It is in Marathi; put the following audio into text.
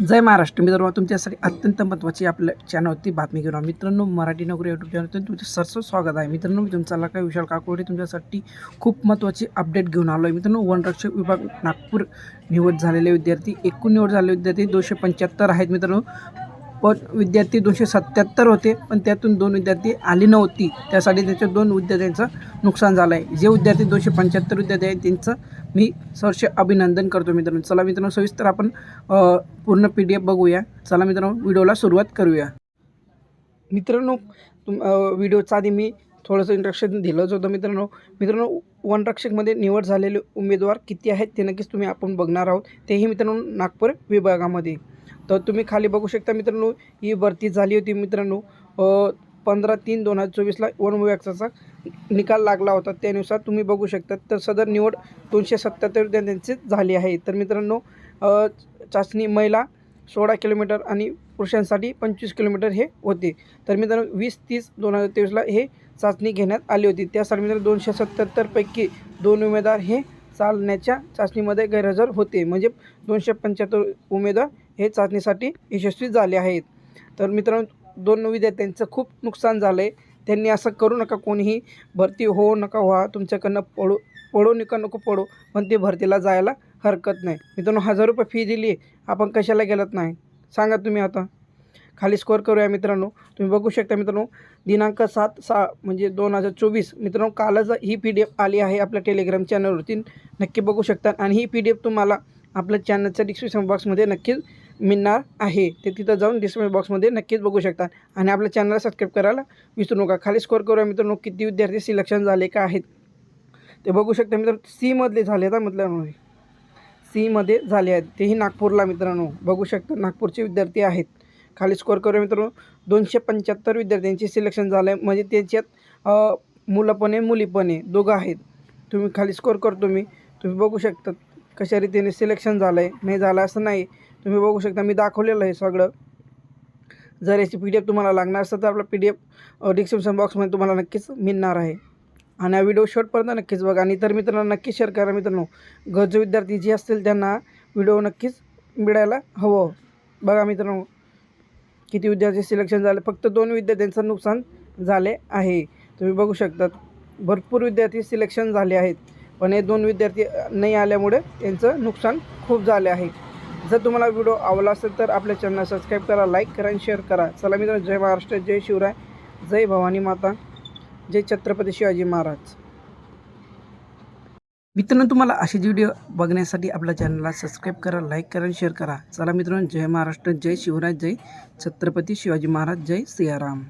जय महाराष्ट्र. मित्रांनो तुमच्यासाठी अत्यंत महत्त्वाची आपल्या चॅनलवरती बातमी घेऊन आलो. मित्रांनो मराठी नोकरी यूट्यूब चॅनलवरती तुमचं सरसं स्वागत आहे. मित्रांनो मी तुमचा लका विशाल काकोडे तुमच्यासाठी खूप महत्त्वाची अपडेट घेऊन आलो आहे मित्रांनो वनरक्षक विभाग नागपूर निवड झालेले विद्यार्थी एकूण निवड झालेले विद्यार्थी दोनशे पंच्याहत्तर आहेत. मित्रांनो पण विद्यार्थी दोनशे सत्याहत्तर होते पण त्यातून दोन विद्यार्थी आली नव्हती. त्यासाठी त्याच्या दोन विद्यार्थ्यांचं नुकसान झालं आहे जे विद्यार्थी दोनशे पंच्याहत्तर विद्यार्थी आहेत त्यांचं मी सरसे अभिनंदन करतो मित्रांनो. चला मित्रांनो सविस्तर आपण पूर्ण पी डी एफ बघूया. चला मित्रांनो व्हिडिओला सुरुवात करूया. मित्रांनो तुम अ, व्हिडिओचा आधी मी थोडंसं इंट्रक्शन दिलंच होतं मित्रांनो. मित्रांनो वनरक्षकमध्ये निवड झालेले उमेदवार किती आहेत ते नक्कीच तुम्ही आपण बघणार आहोत. तेही मित्रांनो नागपूर विभागामध्ये. तर तुम्ही खाली बघू शकता मित्रांनो ही भरती झाली होती मित्रांनो. पंधरा तीन दोन हजार चोवीसला वन वॅक्साचा निकाल लागला होता. त्यानुसार तुम्ही बघू शकता तर सदर निवड दोनशे सत्याहत्तर विद्यार्थ्यांची झाली आहे. तर मित्रांनो चाचणी महिला सोळा किलोमीटर आणि पुरुषांसाठी पंचवीस किलोमीटर हे होते. तर मित्रांनो वीस तीस दोन हजार तेवीसला हे चाचणी घेण्यात आली होती. त्यासाठी मित्रांनो दोनशे सत्याहत्तरपैकी दोन उमेदवार हे चालण्याच्या चाचणीमध्ये गैरहजर होते. म्हणजे दोनशे पंच्याहत्तर उमेदवार हे चाचणीसाठी यशस्वी झाले आहेत. तर मित्रांनो दोन विद्यार्थ्यांचं खूप नुकसान झालं आहे त्यांनी असं करू नका कोणीही भरती हो नका व्हा. तुमच्याकडनं पडू पडू नका नको पडू पण ते भरतीला जायला हरकत नाही. मित्रांनो हजार रुपये फी दिली आपण कशाला गेलत नाही? सांगा तुम्ही आता. खाली स्कोअर करूया मित्रांनो. तुम्ही बघू शकता मित्रांनो दिनांक सात सहा म्हणजे दोन हजार चोवीस. मित्रांनो कालच ही पी डी एफ आली आहे आपल्या टेलिग्राम चॅनलवरती नक्की बघू शकता. आणि ही पी डी एफ तुम्हाला आपल्या चॅनलच्या डिस्क्रिप्शन बॉक्समध्ये नक्कीच मिळणार आहे. ते तिथं जाऊन डिस्क्रिप्शन बॉक्समध्ये नक्कीच बघू शकता आणि आपल्या चॅनलला सबस्क्राईब करायला विसरू नका. खाली स्कोर करूया मित्रांनो किती विद्यार्थी सिलेक्शन झाले का आहेत. ते बघू शकता मित्रांनो सीमधले झाले आता मित्रांनो. सीमध्ये झाले आहेत. तेही नागपूरला मित्रांनो. बघू शकता नागपूरचे विद्यार्थी आहेत. खाली स्कोअर करूया मित्रांनो. दोनशे पंच्याहत्तर विद्यार्थ्यांचे सिलेक्शन झालं आहे म्हणजे त्याच्यात मुलं पण आहे मुली पण आहे दोघं आहेत. तुम्ही खाली स्कोर करतो मी. तुम्ही बघू शकता कशा रीतीने सिलेक्शन झालं आहे नाही झालं असं नाही. तुम्ही बघू शकता मी दाखवलेलं आहे सगळं. जर याची पी डी एफ तुम्हाला लागणार असेल तर आपला पी डी एफ डिस्क्रिप्शन बॉक्समध्ये तुम्हाला नक्कीच मिळणार आहे. आणि हा व्हिडिओ शेवटपर्यंत नक्कीच बघा. आणि इतर मित्रांना नक्कीच शेअर करा मित्रांनो. गरजू विद्यार्थी जे असतील त्यांना व्हिडिओ नक्कीच मिळायला हवं. बघा मित्रांनो किती विद्यार्थी सिलेक्शन झाले. फक्त दोन विद्यार्थ्यांचं नुकसान झाले आहे. तुम्ही बघू शकतात भरपूर विद्यार्थी सिलेक्शन झाले आहेत. पण हे दोन विद्यार्थी नाही आल्यामुळे त्यांचं नुकसान खूप झाले आहे. जर तुम्हाला व्हिडिओ आवडला असेल तर आपल्या चॅनल सबस्क्राईब करा लाईक करा आणि शेअर करा. चला मित्रांनो जय महाराष्ट्र जय शिवराय जय भवानी माता जय छत्रपती शिवाजी महाराज. मित्रांनो तुम्हाला असेच व्हिडिओ बघण्यासाठी आपल्या चॅनलला सबस्क्राईब करा लाईक करा आणि शेअर करा. चला मित्रांनो जय महाराष्ट्र जय शिवराय जय छत्रपती शिवाजी महाराज जय सियाराम.